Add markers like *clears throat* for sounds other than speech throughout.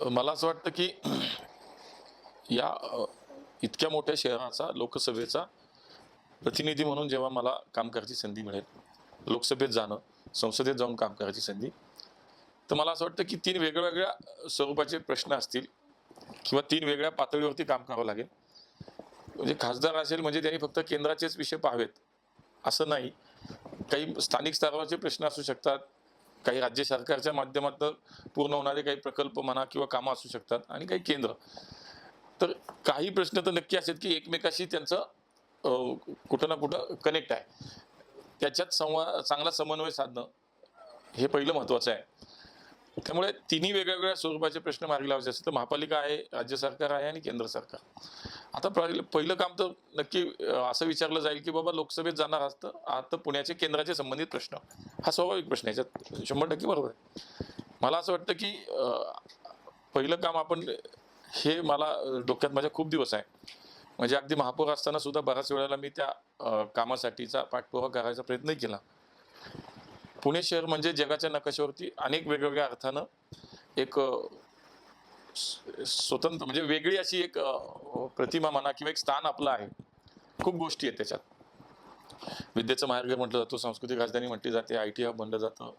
मला असं वाटतं की *clears throat* या इतक्या मोठ्या शहराचा लोकसभेचा प्रतिनिधी म्हणून जेव्हा मला काम करायची संधी मिळेल लोकसभेत जाणं संसदेत जाऊन काम करायची संधी तर मला असं वाटतं की तीन वेगवेगळ्या स्वरूपाचे प्रश्न असतील किंवा तीन वेगळ्या पातळीवरती काम करावं लागेल. म्हणजे खासदार असेल म्हणजे त्यांनी फक्त केंद्राचेच विषय पाहावेत असं नाही. काही स्थानिक स्तरावरचे प्रश्न असू शकतात काही राज्य सरकारच्या माध्यमातून पूर्ण होणारे काही प्रकल्प म्हणा किंवा कामं असू शकतात आणि काही केंद्र. तर काही प्रश्न तर नक्की असेल की एकमेकाशी त्यांचं कुठं ना कुठं कनेक्ट आहे. त्याच्यात संवा चांगला समन्वय साधणं हे पहिलं महत्त्वाचं आहे. त्यामुळे तिन्ही वेगवेगळ्या स्वरूपाचे प्रश्न मार्गी लावायचे असतात तर महापालिका आहे राज्य सरकार आहे आणि केंद्र सरकार. आता पहिलं काम तर नक्की असं विचारलं जाईल की बाबा लोकसभेत जाणार असतं आता पुण्याचे केंद्राचे संबंधित प्रश्न. हा स्वाभाविक प्रश्न याच्यात शंभर टक्के बरोबर आहे. मला असं वाटतं की पहिलं काम आपण हे मला डोक्यात माझ्या खूप दिवस आहे. म्हणजे अगदी महापौर असताना सुद्धा बऱ्याच वेळेला मी त्या कामासाठीचा पाठपुरावा करायचा प्रयत्न केला. पुणे शहर म्हणजे जगाच्या नकाशावरती अनेक वेगवेगळ्या अर्थानं एक स्वतंत्र म्हणजे वेगळी अशी एक प्रतिमा म्हणा किंवा एक स्थान आपलं आहे. खूप गोष्टी आहेत त्याच्यात. विद्येचं माहेरघर म्हटलं जातं सांस्कृतिक राजधानी म्हटली जाते आय टी हब म्हणलं जातं.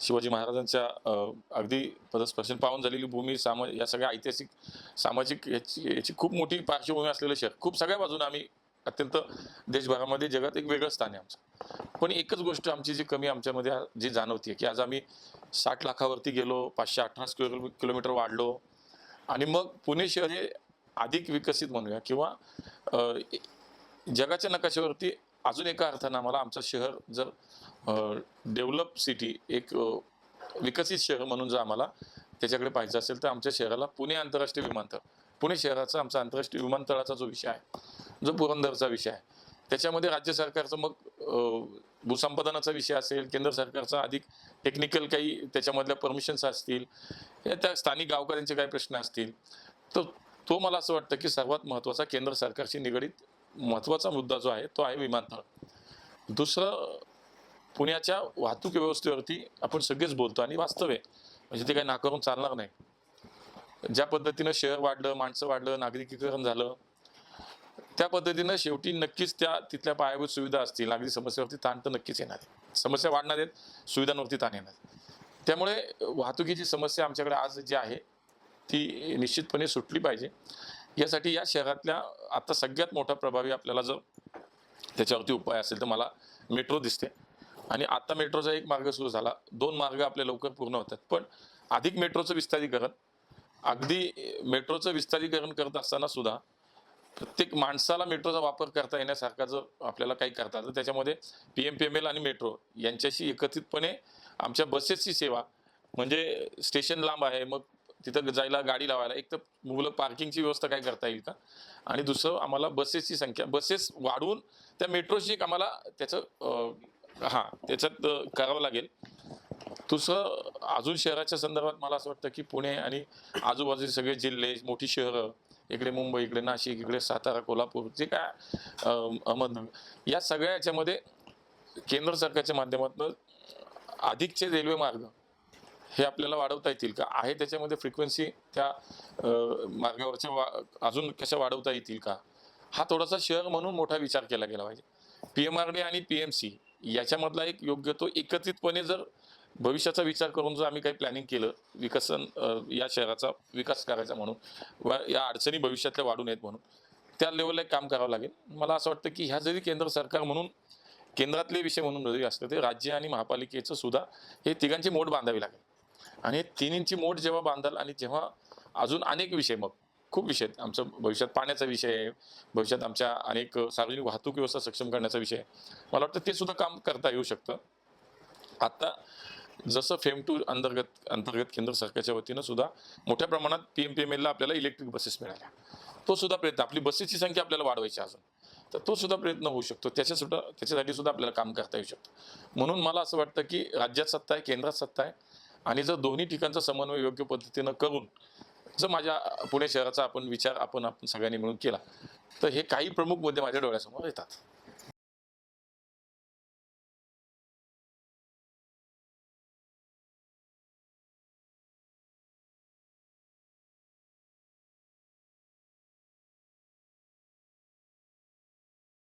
शिवाजी महाराजांच्या अगदी पदस्पर्शन पाहून झालेली भूमी साम या सगळ्या ऐतिहासिक सामाजिक याची याची खूप मोठी पार्श्वभूमी असलेलं शहर. खूप सगळ्या बाजूने आम्ही अत्यंत देशभरामध्ये जगात एक वेगळं स्थान आहे आमचं. पण एकच गोष्ट आमची जी कमी आमच्यामध्ये जी जाणवते की आज आम्ही साठ लाखावरती गेलो पाचशे अठरा किलो किलोमीटर वाढलो आणि मग पुणे शहर हे अधिक विकसित म्हणूया किंवा जगाच्या नकाशावरती अजून एका अर्थानं आम्हाला आमचं शहर जर डेव्हलप सिटी एक विकसित शहर म्हणून जर आम्हाला त्याच्याकडे पाहिजे असेल तर आमच्या शहराला पुणे आंतरराष्ट्रीय विमानतळ पुणे शहराचा आमचा आंतरराष्ट्रीय विमानतळाचा जो विषय आहे जो पुरंदरचा विषय आहे. त्याच्यामध्ये राज्य सरकारचं मग भूसंपादनाचा विषय असेल केंद्र सरकारचा अधिक टेक्निकल काही त्याच्यामधल्या परमिशन्स असतील या त्या स्थानिक गावकऱ्यांचे काही प्रश्न असतील तर तो मला असं वाटतं की सर्वात महत्त्वाचा केंद्र सरकारशी निगडीत महत्त्वाचा मुद्दा जो आहे तो आहे विमानतळ. दुसरं पुण्याच्या वाहतूक व्यवस्थेवरती आपण सगळेच बोलतो आणि वास्तव आहे. म्हणजे ते काही नाकारून चालणार नाही. ज्या पद्धतीनं शहर वाढलं माणसं वाढलं नागरिकीकरण झालं त्या पद्धतीनं शेवटी नक्कीच त्या तिथल्या पायाभूत सुविधा असतील. अगदी समस्येवरती ताण तर नक्कीच येणार आहे. समस्या वाढणार आहेत सुविधांवरती ताण येणार त्यामुळे वाहतुकीची समस्या आमच्याकडे आज जी आहे ती निश्चितपणे सुटली पाहिजे. यासाठी या शहरातल्या आता सगळ्यात मोठा प्रभावी आपल्याला जर त्याच्यावरती उपाय असेल तर मला मेट्रो दिसते. आणि आता मेट्रोचा एक मार्ग सुरू झाला. दोन मार्ग आपले लवकर पूर्ण होतात. पण अधिक मेट्रोचं विस्तारीकरण अगदी मेट्रोचं विस्तारीकरण करत असताना सुद्धा प्रत्येक माणसाला मेट्रोचा वापर करता येण्यासारखा जर आपल्याला काही करता तर त्याच्यामध्ये P M P M L आणि मेट्रो यांच्याशी एकत्रितपणे आमच्या बसेसची सेवा म्हणजे स्टेशन लांब आहे मग तिथं जायला गाडी लावायला एक तर मुलं पार्किंगची व्यवस्था काय करता येईल का? आणि दुसरं आम्हाला बसेसची संख्या बसेस वाढवून त्या मेट्रोशी एक आम्हाला त्याचं हां त्याच्यात करावं लागेल. दुसरं अजून शहराच्या संदर्भात मला असं वाटतं की पुणे आणि आजूबाजूचे सगळे जिल्हे मोठी शहरं इकडे मुंबई इकडे नाशिक इकडे सातारा कोल्हापूर जे काय अहमदनगर या सगळ्या याच्यामध्ये केंद्र सरकारच्या माध्यमातून अधिकचे रेल्वे मार्ग हे आपल्याला वाढवता येतील का? आहे त्याच्यामध्ये फ्रिक्वेन्सी त्या मार्गावरच्या वा अजून कशा वाढवता येतील का? हा थोडासा शहर म्हणून मोठा विचार केला गेला पाहिजे. पी एम आर डी आणि पी एम सी याच्यामधला एक योग्य तो एकत्रितपणे जर भविष्याचा विचार करून जर आम्ही काही प्लॅनिंग केलं विकसन या शहराचा विकास करायचा म्हणून व या अडचणी भविष्यातल्या वाढू नयेत म्हणून त्या लेवलला एक काम करावं लागेल. मला असं वाटतं की ह्या जरी केंद्र सरकार म्हणून केंद्रातले विषय म्हणून जरी असलं ते राज्य आणि महापालिकेचं सुद्धा हे तिघांची मोड बांधावी लागेल. आणि हे तिन्हींची मोड जेव्हा बांधाल आणि जेव्हा अजून अनेक विषय मग खूप विषय आहेत. आमचं भविष्यात पाण्याचा विषय आहे भविष्यात आमच्या अनेक सार्वजनिक वाहतूक व्यवस्था सक्षम करण्याचा विषय आहे. मला वाटतं ते सुद्धा काम करता येऊ शकतं. आत्ता जसं फेम टू अंतर्गत अंतर्गत केंद्र सरकारच्या वतीनं सुद्धा मोठ्या प्रमाणात पी एम पी एम एलला आपल्याला इलेक्ट्रिक बसेस मिळाल्या. तो सुद्धा प्रयत्न आपली बसेसची संख्या आपल्याला वाढवायची अजून. तर तो सुद्धा प्रयत्न होऊ शकतो. त्याच्या सुद्धा त्याच्यासाठी सुद्धा आपल्याला काम करता येऊ शकतं. म्हणून मला असं वाटतं की राज्यात सत्ता आहे केंद्रात सत्ता आहे. आणि जर दोन्ही ठिकाणचा समन्वय योग्य पद्धतीनं करून जर माझ्या पुणे शहराचा आपण विचार आपण आपण सगळ्यांनी मिळून केला तर हे काही प्रमुख मुद्दे माझ्या डोळ्यासमोर येतात.